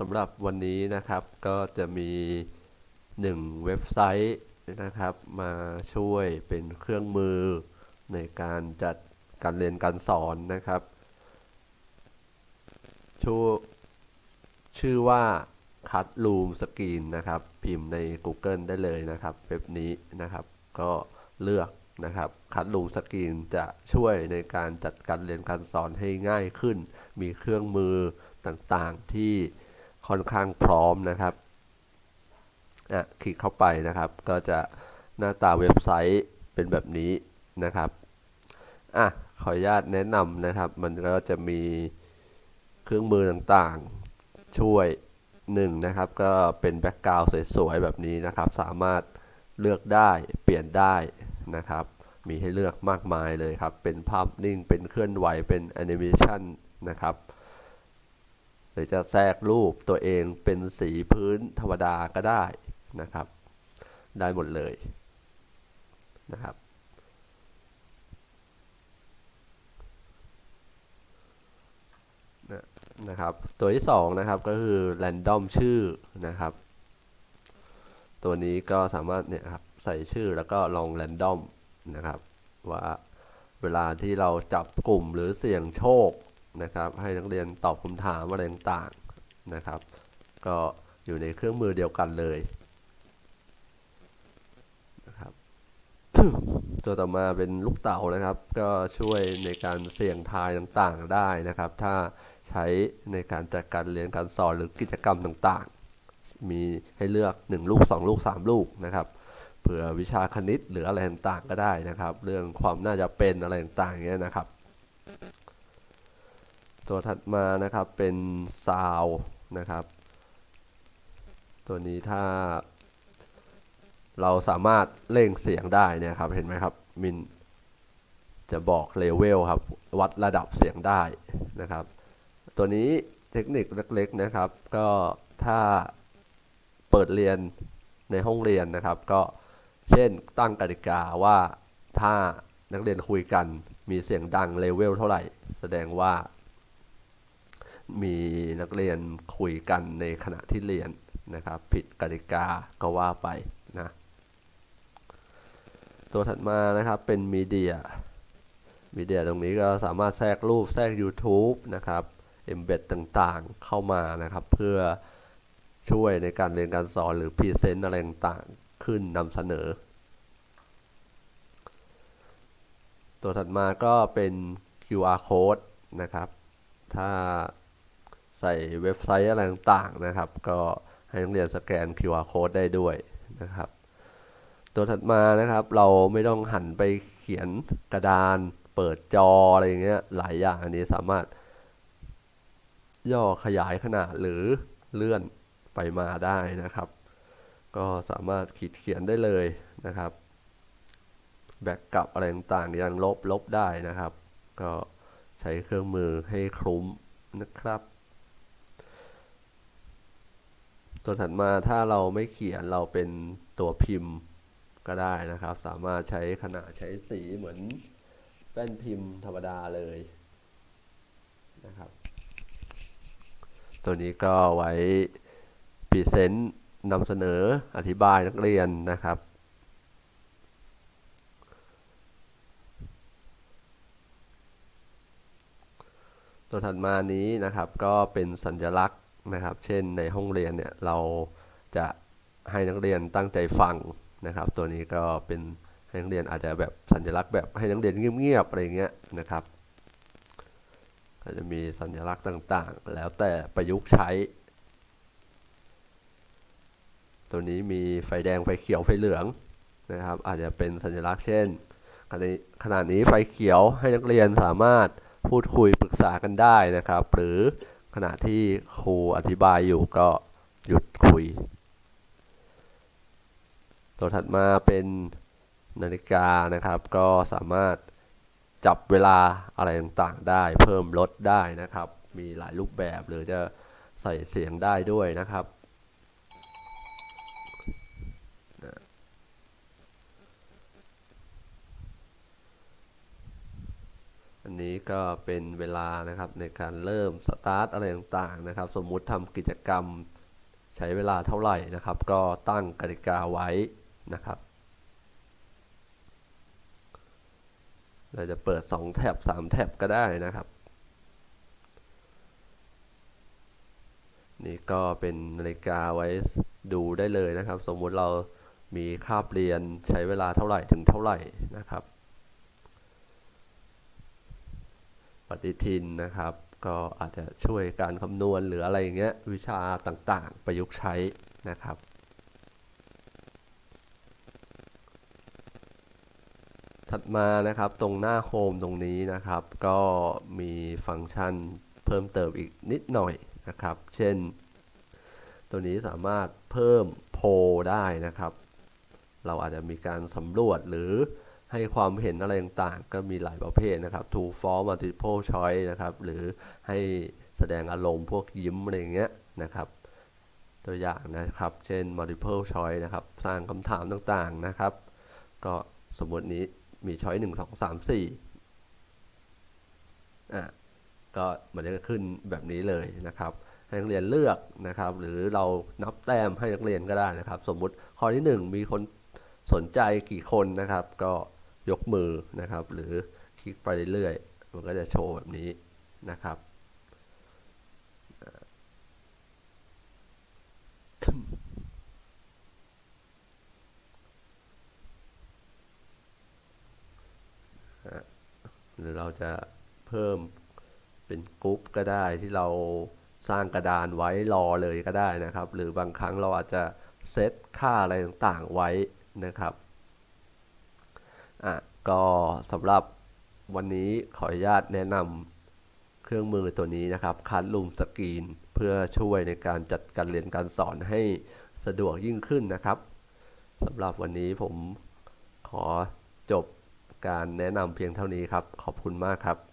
สำหรับวันนี้นะครับก็จะมีหนึ่งเว็บไซต์นะครับมาช่วยเป็นเครื่องมือในการจัดการเรียนการสอนนะครับชื่อชื่อว่า Classroom Screen นะครับ พิมพ์ใน Google ได้เลยนะครับ เว็บนี้นะครับ ก็เลือกนะครับ Classroom Screen จะช่วยในการจัดการเรียนการสอนให้ง่ายขึ้น มีเครื่องมือต่างๆที่ ค่อนข้างพร้อมนะครับอะคลิกเข้าไปนะครับ ก็จะหน้าตาเว็บไซต์เป็นแบบนี้นะครับอะขออนุญาตแนะนำนะครับ มันก็จะมีเครื่องมือต่างๆช่วยหนึ่งนะครับ ก็เป็นแบ็กกราวด์สวยๆ แบบนี้นะครับ สามารถเลือกได้เปลี่ยนได้นะครับ มีให้เลือกมากมายเลยครับ เป็นภาพนิ่งเป็นเคลื่อนไหวเป็นแอนิเมชันนะครับ หรือจะแทรกรูปตัวเองเป็นสีพื้นธรรมดาก็ได้นะครับ ได้หมดเลยนะครับ นะครับ ตัวที่สองนะครับก็คือ random ชื่อนะครับ ตัวนี้ก็สามารถเนี่ยครับใส่ชื่อแล้วก็ลอง random นะครับ ว่าเวลาที่เราจับกลุ่มหรือเสี่ยงโชค นะครับ ให้นักเรียนตอบคำถามอะไรต่างๆนะครับ ก็อยู่ในเครื่องมือเดียวกันเลยนะครับตัวต่อมาเป็นลูกเต๋านะครับ ก็ช่วยในการเสี่ยงทายต่างๆได้นะครับ ถ้าใช้ในการจัดการเรียนการสอนหรือกิจกรรมต่างๆ มีให้เลือก 1 ลูก 2 ลูก 3 ลูกนะครับเผื่อวิชาคณิตหรืออะไรต่างๆก็ได้นะครับ เรื่องความน่าจะเป็นอะไรต่างๆเงี้ยนะครับ ตัวถัดมานะครับเป็นซาวนะครับ ตัวนี้ถ้า เราสามารถเร่งเสียงได้เนี่ยครับเห็นไหมครับมินจะบอกเลเวลครับวัดระดับเสียงได้นะครับ ตัวนี้เทคนิคเล็กๆนะครับ ก็ถ้าเปิดเรียนในห้องเรียนนะครับ ก็เช่นตั้งกติกาว่าถ้านักเรียนคุยกันมีเสียงดังเลเวลเท่าไหร่ แสดงว่า มีนักเรียนคุยกันในขณะที่เรียนนะครับ ผิดกติกาก็ว่าไปนะตัวถัดมานะครับเป็นมีเดียมีเดียตรงนี้ก็สามารถแทรกรูปแทรก YouTube นะครับ embed ต่างๆเข้ามานะครับ เพื่อช่วยในการเรียนการสอนหรือพรีเซนต์อะไรต่างๆขึ้นนำเสนอ ตัวถัดมาก็เป็น QR code นะครับ ถ้า ใส่เว็บไซต์อะไรต่างๆนะครับ ก็ให้นักเรียนสแกน QR code ได้ด้วยนะครับ ตัวถัดมานะครับเราไม่ต้องหันไปเขียนกระดาน เปิดจออะไรอย่างเงี้ยหลายอย่างอันนี้สามารถ ย่อขยายขนาดหรือเลื่อนไปมาได้นะครับ ก็สามารถขีดเขียนได้เลยนะครับ แบ็กกลับอะไรต่างๆยังลบลบได้นะครับ ก็ใช้เครื่องมือให้คลุ้มนะครับ ตัวถัดมาถ้าเราไม่เขียนเราเป็นตัวพิมพ์ก็ได้นะครับ สามารถใช้ขนาดใช้สีเหมือนแป้นพิมพ์ธรรมดาเลยนะครับ ตัวนี้ก็ไว้พรีเซนต์นำเสนออธิบายนักเรียนนะครับ ตัวถัดมานี้นะครับก็เป็นสัญลักษณ นะครับ เช่นในห้องเรียนเนี่ยเราจะให้นักเรียนตั้งใจฟังนะครับ ตัวนี้ก็เป็นให้นักเรียนอาจจะแบบสัญลักษณ์แบบให้นักเรียนเงียบๆอะไรเงี้ยนะครับก็จะมีสัญลักษณ์ต่างๆ แล้วแต่ประยุกต์ใช้ ตัวนี้มีไฟแดงไฟเขียวไฟเหลืองนะครับ อาจจะเป็นสัญลักษณ์เช่นขณะนี้ขณะนี้ไฟเขียวให้นักเรียนสามารถพูดคุยปรึกษากันได้นะครับ หรือ ขณะที่ครูอธิบายอยู่ก็หยุดคุย ตัวถัดมาเป็นนาฬิกานะครับ ก็สามารถจับเวลาอะไรต่างๆได้ เพิ่มลดได้นะครับ มีหลายรูปแบบหรือจะใส่เสียงได้ด้วยนะครับ นนี้ก็เป็นเวลานะครับในการเริ่มสตาร์ทอะไรต่างๆนะครับ สมมุติทำกิจกรรมใช้เวลาเท่าไหร่นะครับ ก็ตั้งกติกาไว้นะครับ เราจะเปิด 2 แท็บ3 แท็บก็ได้นะครับ นี่ก็เป็นนาฬิกาไว้ดูได้เลยนะครับ สมมุติเรามีคาบเรียนใช้เวลาเท่าไหร่ถึงเท่าไหร่นะครับ ป ฏิทินนะครับ ก็อาจจะช่วยการคำนวณหรืออะไรอย่างเงี้ยวิชาต่างๆ ประยุกต์ใช้นะครับถัดมานะครับตรงหน้าโฮมตรงนี้นะครับ ก็มีฟังก์ชันเพิ่มเติมอีกนิดหน่อยนะครับ เช่น ตัวนี้สามารถเพิ่มโพได้นะครับ เราอาจจะมีการสำรวจหรือ ให้ความเห็นอะไรต่างๆ ก็มีหลายประเภทนะครับ True False Multiple Choice นะครับ หรือให้แสดงอารมณ์พวกยิ้มอะไรอย่างเงี้ยนะครับ ตัวอย่างนะครับ เช่น Multiple Choice นะครับ สร้างคำถามต่างๆนะครับ ก็สมมตินี้มีช้อยหนึ่งสองสามสี่อะก็มันจะขึ้นแบบนี้เลยนะครับให้นักเรียนเลือกนะครับ หรือเรานับแต้มให้นักเรียนก็ได้นะครับ สมมุติข้อที่หนึ่งมีคนสนใจกี่คนนะครับ ก็ ยกมือนะครับ หรือคลิกไปเรื่อยๆมันก็จะโชว์แบบนี้นะครับ หรือเราจะเพิ่มเป็นกรุ๊ปก็ได้ที่เราสร้างกระดานไว้รอเลยก็ได้นะครับ หรือบางครั้งเราอาจจะเซตค่าอะไรต่างๆไว้นะครับ อะก็สำหรับวันนี้ขออนุญาตแนะนำเครื่องมือตัวนี้นะครับคัดลูมสกรีน เพื่อช่วยในการจัดการเรียนการสอนให้สะดวกยิ่งขึ้นนะครับสำหรับวันนี้ผมขอจบการแนะนำเพียงเท่านี้ครับ ขอบคุณมากครับ